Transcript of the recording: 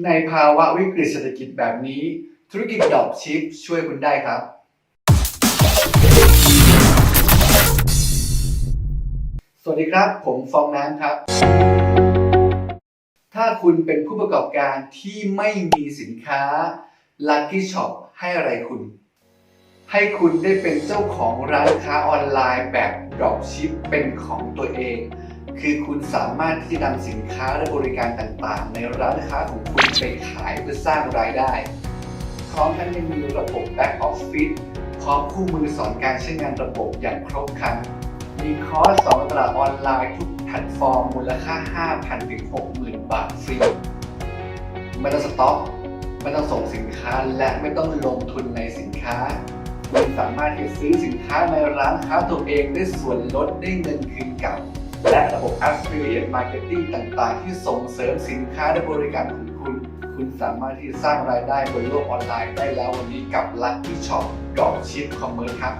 ในภาวะวิกฤตเศรษฐกิจแบบนี้ ธุรกิจดอปชิปช่วยคุณได้ครับ สวัสดีครับ ผมฟองน้ำครับ ถ้าคุณเป็นผู้ประกอบการที่ไม่มีสินค้า Lucky Shop ให้อะไรคุณ ให้คุณได้เป็นเจ้าของร้านค้าออนไลน์แบบ Dropship เป็นของตัวเอง คือคุณสามารถที่จะนำสินค้าและบริการต่างๆ ในร้านค้าของคุณไปขายเพื่อสร้างรายได้พร้อมทั้งยังมีระบบ Back Office พร้อมคู่มือสอนการใช้งานระบบอย่างครบครัน มีคอร์สสอนตลาดออนไลน์ทุกแพลตฟอร์มมูลค่า 5,000ถึง60,000 บาทฟรีไม่ต้องสต็อกไม่ต้องส่งสินค้าและไม่ต้องลงทุนในสินค้าคุณสามารถที่จะซื้อสินค้าในร้านค้าตัวเองได้ส่วนลดได้เงินคืนกลับ Affiliate Marketing ต่างๆ ที่ส่งเสริมสินค้าและบริการของคุณ คุณสามารถที่สร้างรายได้บนโลกออนไลน์ได้แล้ววันนี้กับ Lucky Shop Dropship Commerce ครับ